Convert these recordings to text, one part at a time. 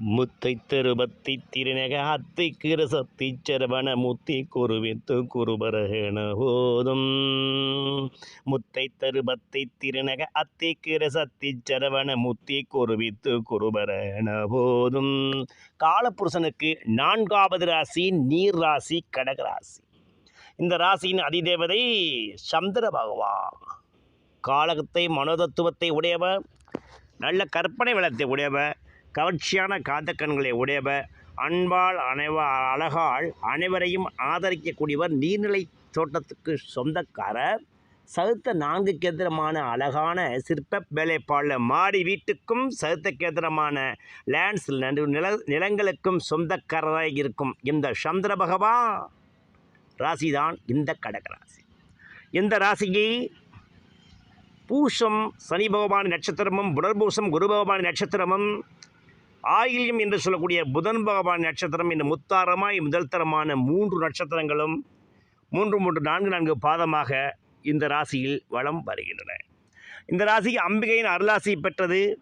முத்தை தருபத்தி திருநக அத்தை கிரசத்தி சரவண முத்தி குருவித்து குருபரகண போதும். முத்தை தருபத்தி திருநக அத்தை கிரசத்தி சரவண முத்தி குருவித்து குருபரகண போதும். காலப்புருஷனுக்கு நான்காவது ராசி நீர் ராசி கடக ராசி. இந்த ராசியின் அதிதேவதை சந்திர பகவான். காலகத்தை மனோதத்துவத்தை உடையவர் நல்ல கற்பனை வளத்தை உடையவர் கவர்ச்சியான காந்த கண்களை உடையவர் அன்பால் அனைவ அழகால் அனைவரையும் ஆதரிக்கக்கூடியவர் நீர்நிலை தோட்டத்துக்கு சொந்தக்காரர் சதுத்த நான்கு கேந்திரமான அழகான சிற்ப வேலைப்பாடில் மாடி வீட்டுக்கும் சதுத்த கேந்திரமான லேண்ட்ஸ் நடு நில நிலங்களுக்கும் சொந்தக்காரராக இருக்கும் இந்த சந்திர பகவான். ராசிதான் இந்த கடகராசி இந்த ராசியை பூஷம் சனி பகவான் நட்சத்திரமும் புனர்பூசம் குரு பகவான் நட்சத்திரமும் ஆயில்யம் என்று சொல்லக்கூடிய புதன் பகவான் நட்சத்திரம் இந்த முத்தாரமாய் முதல் தரமான மூன்று நட்சத்திரங்களும் மூன்று மூன்று நான்கு நான்கு பாதமாக இந்த ராசியில் வளம் வருகின்றன. இந்த ராசி அம்பிகையின் அருளாசி பெற்றது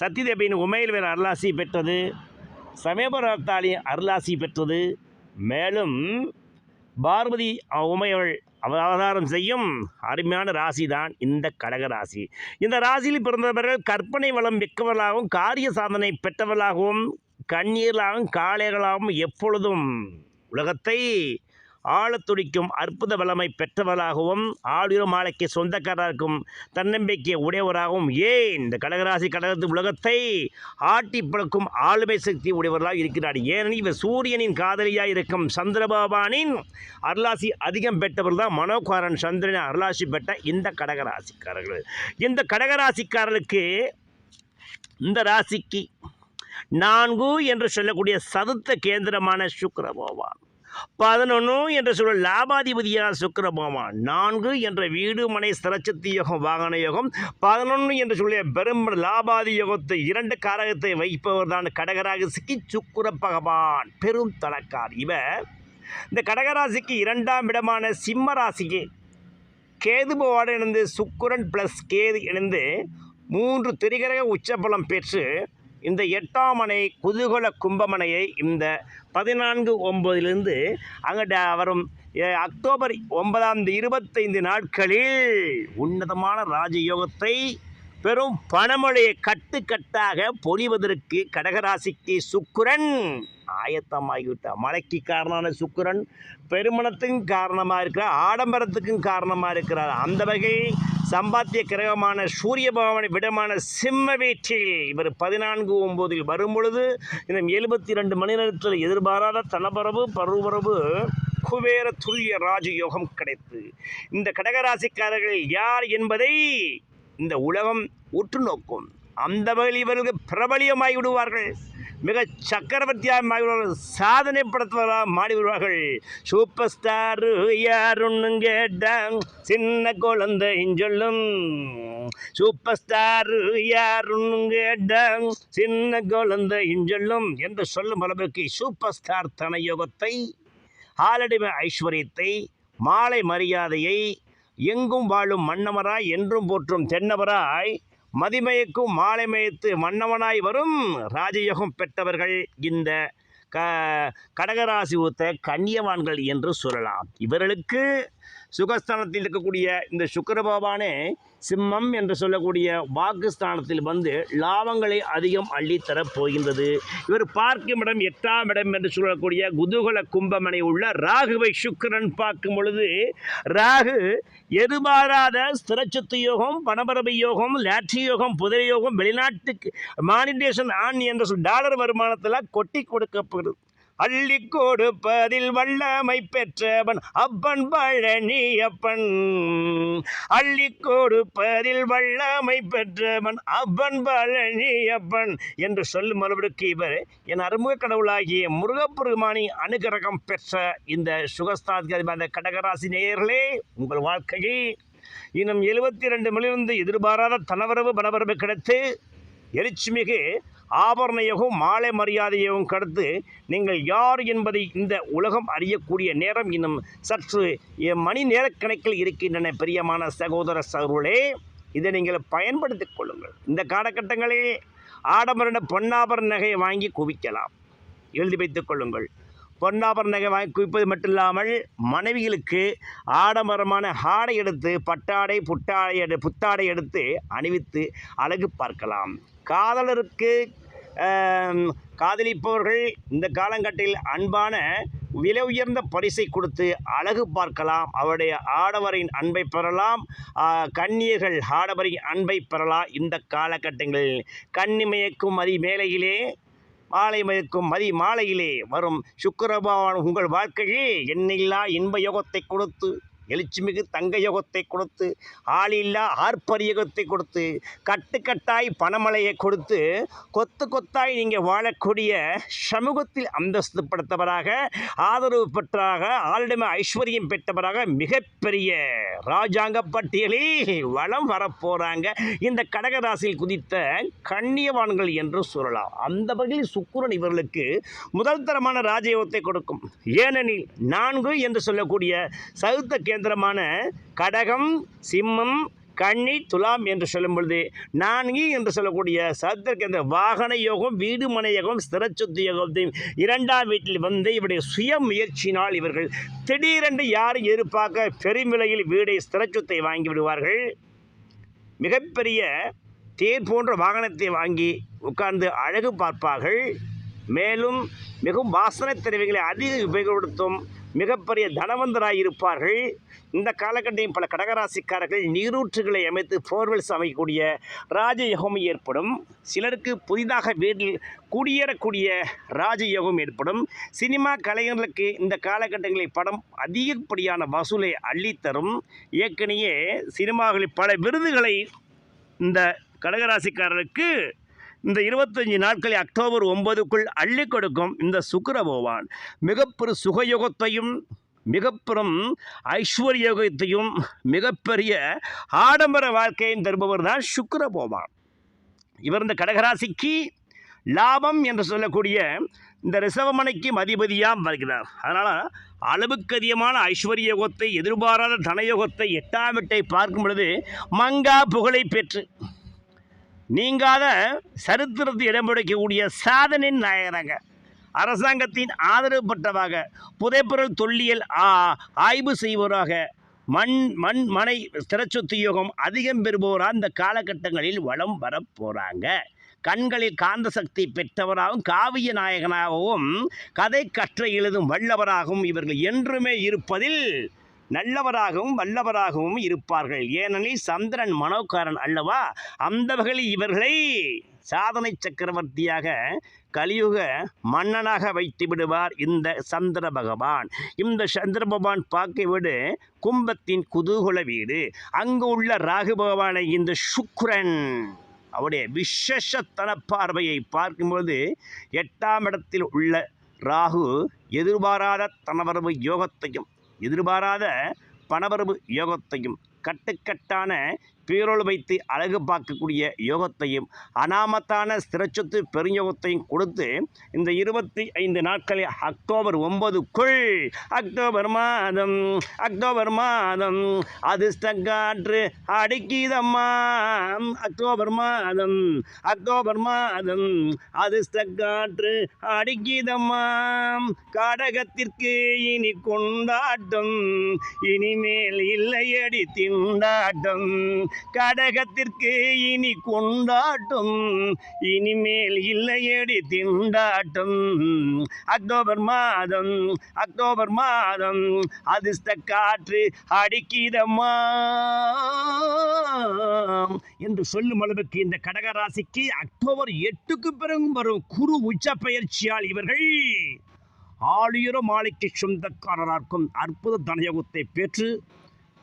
சத்தியதேவியின் உமையல்வேன் அருளாசி பெற்றது சமயபுரத்தாளியின் அருளாசி பெற்றது. மேலும் பார்வதி உமையவள் அவதாரம் செய்யும் அருமையான ராசி தான் இந்த கடக ராசி. இந்த ராசியில் பிறந்தவர்கள் கற்பனை வளம் மிக்கவர்களாகவும் காரிய சாதனை பெற்றவர்களாகவும் கண்ணீர்களாகவும் காளைகளாகவும் எப்பொழுதும் உலகத்தை ஆழத்துடிக்கும் அற்புத வளமை பெற்றவராகவும் ஆளுயர் மாலைக்கு சொந்தக்காரருக்கும் தன்னம்பிக்கை உடையவராகவும் ஏன் இந்த கடகராசி கடகத்து உலகத்தை ஆட்டி பழக்கும் ஆளுமை சக்தி உடையவர்களாக இருக்கிறார். ஏனெனில் இவர் சூரியனின் காதலியாக இருக்கும் சந்திரபாபானின் அருளாசி அதிகம் பெற்றவர் தான் மனோகாரன் சந்திரன் அருளாசி பெற்ற இந்த கடகராசிக்காரர்கள். இந்த கடகராசிக்காரர்களுக்கு இந்த ராசிக்கு நான்கு என்று சொல்லக்கூடிய சதுர்த்த கேந்திரமான சுக்கிர பகவான். பதினொன்று என்று சொல்ல லாபாதிபதியான சுக்கரபாமா. நான்கு என்ற வீடு மனை ஸ்திரச்சக்தி யோகம் வாகன யோகம். பதினொன்று என்று சொல்லிய பெரும் லாபாதி யோகத்தை இரண்டு காரகத்தை வைப்பவர் தான் கடகராசிக்கு சுக்கிர பகவான் பெரும் தலக்கார் இவர் இந்த கடகராசிக்கு இரண்டாம் இடமான சிம்ம ராசிக்கு கேது இணைந்து சுக்கிரன் ப்ளஸ் கேது இணைந்து மூன்று திரிகரக உச்சபலம் பெற்று இந்த எட்டாம் மனை குதூகல கும்பமனையை இந்த பதினான்கு ஒம்பதிலிருந்து அங்கிட்ட வரும் அக்டோபர் ஒன்பதாம் இருபத்தைந்து நாட்களில் உன்னதமான ராஜயோகத்தை பெரும் பணமழையை கட்டுக்கட்டாக பொழிவதற்கு கடகராசிக்கு சுக்கிரன். ஆயத்தமாகிவிட்டார் மழைக்கு காரணமான சுக்கிரன் பெருமணத்துக்கும் காரணமாக இருக்கிறார் ஆடம்பரத்துக்கும் காரணமாக இருக்கிறார் அந்த வகை சம்பாத்திய கிரகமான சூரிய பகவானை விடமான சிம்ம வீட்டில் இவர் பதினான்கு ஒம்போதில் வரும் பொழுது இன்னும் எழுபத்தி ரெண்டு மணி நேரத்தில் எதிர்பாராத தனபரவு பருவரவு குபேர துல்லிய ராஜயோகம் கிடைத்து இந்த கடகராசிக்காரர்கள் யார் என்பதை இந்த உலகம் உற்று நோக்கும் அந்த வகையில் இவர்கள் பிரபலியமாகி விடுவார்கள். மிக சக்கரவர்த்தியாக மாறிவிடுவார்கள். சாதனை படுத்துவதாக மாறி விடுவார்கள் சூப்பர் ஸ்டார் யாருன்னு கேட்டான் சின்ன குழந்தை சொல்லும். சூப்பர் ஸ்டார் யாருன்னு கேட்டான் சின்ன குழந்தை சொல்லும் என்று சொல்லும் அளவுக்கு சூப்பர் ஸ்டார் தன யோகத்தை ஆலடிமை ஐஸ்வர்யத்தை மாலை மரியாதையை எங்கும் வாழும் மன்னவராய் என்றும் போற்றும் தென்னவராய் மதிமயக்கும் மாலைமயத்து மன்னவனாய் வரும் ராஜயோகம் பெற்றவர்கள் இந்த க கடகராசி ஊத்த கன்னியவான்கள் என்று சொல்லலாம். இவர்களுக்கு சுகஸ்தானத்தில் இருக்கக்கூடிய இந்த சுக்கர பகவானே சிம்மம் என்று சொல்லக்கூடிய வாக்குஸ்தானத்தில் வந்து லாபங்களை அதிகம் அள்ளித்தரப் போகின்றது. இவர் பார்க்கும் இடம் எட்டாம் இடம் என்று சொல்லக்கூடிய குதூகல கும்பமனை உள்ள ராகுவை சுக்கரன் பார்க்கும் பொழுது ராகு எதிர்பாராத ஸ்திரச்சத்து யோகம் பணபரபு யோகம் லாட்ரி யோகம் புதிரை யோகம் வெளிநாட்டுக்கு மானிடேஷன் ஆண் என்ற சொல் டாலர் வருமானத்தில் கொட்டி கொடுக்கப்படுது அள்ளி கொடுப்பதில் வல்லமை பெற்றவன் அப்பன் பழனி அப்பன் அள்ளி கொடுப்பதில் வல்லமை பெற்றவன் அப்பன் பழனி அப்பன் என்று சொல்லும் அளவிற்கு இவர் என் அருமுக கடவுளாகிய முருகப்பெருமானி அனுகிரகம் பெற்ற இந்த சுகஸ்தாதிகாரி அந்த கடகராசி நேயர்களே உங்கள் வாழ்க்கையை இன்னும் எழுபத்தி ரெண்டு மணிலிருந்து எதிர்பாராத தனவரவு பணவரவு கிடைத்து எழுச்சிமிகு ஆபரணயோகம் மாலை மரியாதையோகம் கடத்து நீங்கள் யார் என்பதை இந்த உலகம் அறியக்கூடிய நேரம் இன்னும் சற்று எ- மணி நேர கணக்கில் இருக்கின்றன பிரியமான சகோதர சகோதரே இதை நீங்கள் பயன்படுத்திக் கொள்ளுங்கள். இந்த காலகட்டங்களில் ஆடம்பரண பொன்னாபர நகையை வாங்கி குவிக்கலாம். எழுதி வைத்துக் கொள்ளுங்கள். பொன்னாபர நகை வாங்கி குவிப்பது மட்டும் இல்லாமல் மனைவிகளுக்கு ஆடம்பரமான ஆடை எடுத்து பட்டாடை புட்டாடை புத்தாடை எடுத்து அணிவித்து அழகு பார்க்கலாம். காதலருக்கு காதலிப்பவர்கள் இந்த காலங்கட்டில் அன்பான விலை உயர்ந்த பரிசை கொடுத்து அழகு பார்க்கலாம். அவருடைய ஆடவரின் அன்பை பெறலாம். கண்ணியர்கள் கன்னியர்கள் ஆடவரின் அன்பை பெறலாம் இந்த காலகட்டங்களில். கண்ணிமயக்கும் மதி மேலையிலே மாலை மயக்கும் மதி மாலையிலே வரும். சுக்கிரபகவான் உங்கள் வாழ்க்கையில் எண்ணில்லா இன்ப யோகத்தை கொடுத்து எழுச்சிமிகு தங்க யோகத்தை கொடுத்து ஆளில்லா ஆர்ப்பரி யோகத்தை கொடுத்து கட்டுக்கட்டாய் பணமலையை கொடுத்து கொத்து கொத்தாய் நீங்கள் வாழக்கூடிய சமூகத்தில் அந்தஸ்து படுத்தவராக ஆதரவு பெற்றவராக ஆளிடமே ஐஸ்வர்யம் பெற்றவராக மிகப்பெரிய ராஜாங்க பட்டியலில் வளம் வரப்போகிறாங்க இந்த கடகராசியில் குதித்த கண்ணியவான்கள் என்று சொல்லலாம். அந்த வகையில் சுக்குரன் இவர்களுக்கு முதல் தரமான ராஜயோகத்தை கொடுக்கும். ஏனெனில் நான்கு என்று சொல்லக்கூடிய சவுத்த கேந்திரமான கடகம் சிம்மம் கன்னி துலாம் என்று சொல்லும் பொழுது நான்கு என்று சொல்லக்கூடிய சத்திரக்கேந்திர வாகன யோகம் வீடு மனை யோகம் ஸ்திரச்சொத்து யோகத்தையும் இரண்டாம் வீட்டில் வந்து இவருடைய சுய முயற்சியினால் இவர்கள் திடீரென்று யாரும் எதிர்பார்க்க பெருமிலையில் வீடை ஸ்திரச்சொத்தை வாங்கி விடுவார்கள். மிகப்பெரிய தேர் போன்ற வாகனத்தை வாங்கி உட்கார்ந்து அழகு பார்ப்பார்கள். மேலும் மிகவும் வாசனை திறவைகளை அதிக உபயோகப்படுத்தும் மிகப்பெரிய தனவந்தராக இருப்பார்கள் இந்த காலகட்டம் பல கடகராசிக்காரர்கள் நீரூற்றுகளை அமைத்து போர்வெல்ஸ் அமைக்கக்கூடிய ராஜயோகம் ஏற்படும். சிலருக்கு புதிதாக வீட்டில் குடியேறக்கூடிய ராஜயோகம் ஏற்படும். சினிமா கலைஞர்களுக்கு இந்த காலகட்டங்களில் படம் அதிகப்படியான வசூலை அள்ளித்தரும். ஏற்கனவே சினிமாவில் பல விருதுகளை இந்த கடகராசிக்காரருக்கு இந்த இருபத்தஞ்சி நாட்களை அக்டோபர் ஒன்பதுக்குள் அள்ளி கொடுக்கும் இந்த சுக்கர பகவான் மிகப்பெரும் சுகயுகத்தையும் மிகப்பெரும் ஐஸ்வர்யோகத்தையும் மிகப்பெரிய ஆடம்பர வாழ்க்கையும் தருபவர் தான் சுக்கர பகவான் இவர் இந்த கடகராசிக்கு லாபம் என்று சொல்லக்கூடிய இந்த ரிசவமனைக்கு அதிபதியாக வருகிறார். அதனால் அளவுக்கு அதிகமான ஐஸ்வர்ய யோகத்தை எதிர்பாராத தனயோகத்தை எட்டாம் வீட்டை பார்க்கும் பொழுது மங்கா புகழை பெற்று நீங்காத சரித்திரத்தை இடம் சாதனின் சாதனை நாயகராக அரசாங்கத்தின் ஆதரவு பெற்றவாக புதைப்பொருள் தொல்லியல் ஆ- ஆய்வு செய்வோராக மண் மண் மனை திறச்சொத்து யோகம் அதிகம் பெறுபவராக இந்த காலகட்டங்களில் வளம் வரப்போகிறாங்க கண்களில் காந்த சக்தி பெற்றவராகவும் காவிய நாயகனாகவும் கதை கற்ற எழுதும் வல்லவராகவும் இவர்கள் என்றுமே இருப்பதில் நல்லவராகவும் வல்லவராகவும் இருப்பார்கள். ஏனெனில் சந்திரன் மனோகாரன் அல்லவா? அந்த வகையில் இவர்களை சாதனை சக்கரவர்த்தியாக கலியுக மன்னனாக வைத்து விடுவார் இந்த சந்திர பகவான். இந்த சந்திர பகவான் பார்க்க விடு கும்பத்தின் குதூகுல வீடு. அங்கு உள்ள ராகு பகவானை இந்த சுக்ரன் அவருடைய விசேஷத்தன பார்வையை பார்க்கும்போது எட்டாம் இடத்தில் உள்ள ராகு எதிர்பாராத தனவரவு யோகத்தையும் எதிர்பாராத பணவரவு யோகத்தையும் கட்டுக்கட்டான பேரோல் வைத்து அழகு பார்க்கக்கூடிய யோகத்தையும் அனாமத்தான ஸ்திரச்சொத்து பெருஞ்சோகத்தையும் கொடுத்து இந்த இருபத்தி ஐந்து நாட்களில் அக்டோபர் ஒன்பதுக்குள் அக்டோபர் மாதம் அக்டோபர் மாதம் அதிர்ஷ்டங்காற்று அடிக்கிதம்மா அக்டோபர் மாதம் அக்டோபர் மாதம் அதிர்ஷ்டங்காற்று அடிக்கிதம்மா கடகத்திற்கு இனி கொண்டாட்டம் இனிமேல் இல்லையடி திண்டாட்டம் கடகத்திற்கு இனி கொண்டாட்டம் இனிமேல் இல்லையடி திண்டாட்டம். அக்டோபர் மாதம் அக்டோபர் மாதம் அதிர்ஷ்ட காற்று அடிக்கிதம்மா என்று சொல்லும் அளவுக்கு இந்த கடகராசிக்கு அக்டோபர் எட்டுக்கு பிறகு வரும் குரு உச்ச பயிற்சியால் இவர்கள் ஆளுயர மாலைக்கு சொந்தக்காரராக்கும் அற்புத தனயோகத்தை பெற்று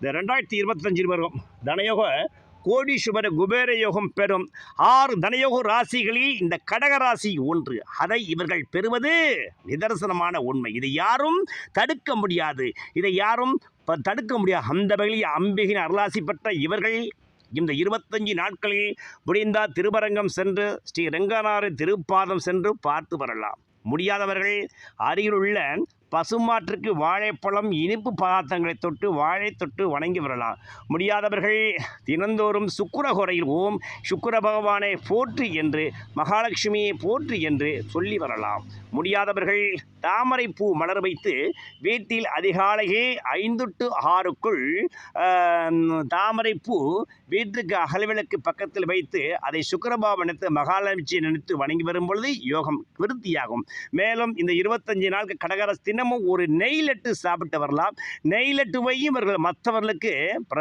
இந்த ரெண்டாயிரத்தி இருபத்தஞ்சில் வரும் தனயோக கோடீஸ்வர குபேர யோகம் பெறும் ஆறு தனயோக ராசிகளில் இந்த கடக ராசி ஒன்று. அதை இவர்கள் பெறுவது நிதர்சனமான உண்மை. இதை யாரும் தடுக்க முடியாது. இதை யாரும் ப- தடுக்க முடியாது. அந்த வகையில் அம்பிகையின் அருளாசி பெற்ற இவர்கள் இந்த இருபத்தஞ்சி நாட்களில் முடிந்தால் திருவரங்கம் சென்று ஸ்ரீ ரெங்கநாதர் திருப்பாதம் சென்று பார்த்து வரலாம். முடியாதவர்கள் அருகிலுள்ள பசுமாற்றுக்கு வாழைப்பழம் இனிப்பு பதார்த்தங்களை தொட்டு வாழை தொட்டு வணங்கி வரலாம். முடியாதவர்கள் தினந்தோறும் சுக்கிரஹோரையில் ஓம் சுக்கிர பகவானை போற்றி என்று மகாலட்சுமியை போற்றி என்று சொல்லி வரலாம். முடியாதவர்கள் தாமரை பூ மலர் வைத்து வீட்டில் அதிகாலையே ஐந்து டு ஆறுக்குள் தாமரை பூ வீட்டுக்கு அகல்விளக்கு பக்கத்தில் வைத்து அதை சுக்கரபாபு நினைத்து மகாலட்சுமி நினைத்து வணங்கி வரும் பொழுது யோகம் விருத்தியாகும். மேலும் இந்த இருபத்தஞ்சு நாளுக்கு கடகரஸ்தின் தினமும் ஒரு நெய் லட்டு சாப்பிட்டு வரலாம். நெய் லட்டுவையும் இவர்கள் மற்றவர்களுக்கு பிர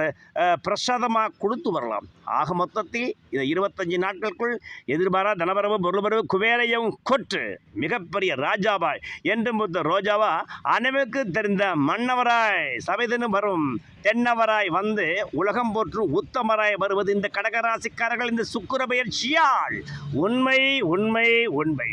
பிரசாதமாக கொடுத்து வரலாம். ஆக மொத்தத்தில் இந்த இருபத்தஞ்சு நாட்களுக்குள் எதிர்பாரா தனவரவு பொருள்வரவு குபேரையும் கொற்று. மிகப்பெரிய ராஜாவாய். என்று முத்த ரோஜாவா அனைவருக்கு தெரிந்த மன்னவராய் சபைதனும் வரும் தென்னவராய் வந்து உலகம் போற்று உத்தமராய் வருவது இந்த கடகராசிக்காரர்கள் இந்த சுக்கிர பயிற்சியால். உண்மை உண்மை உண்மை.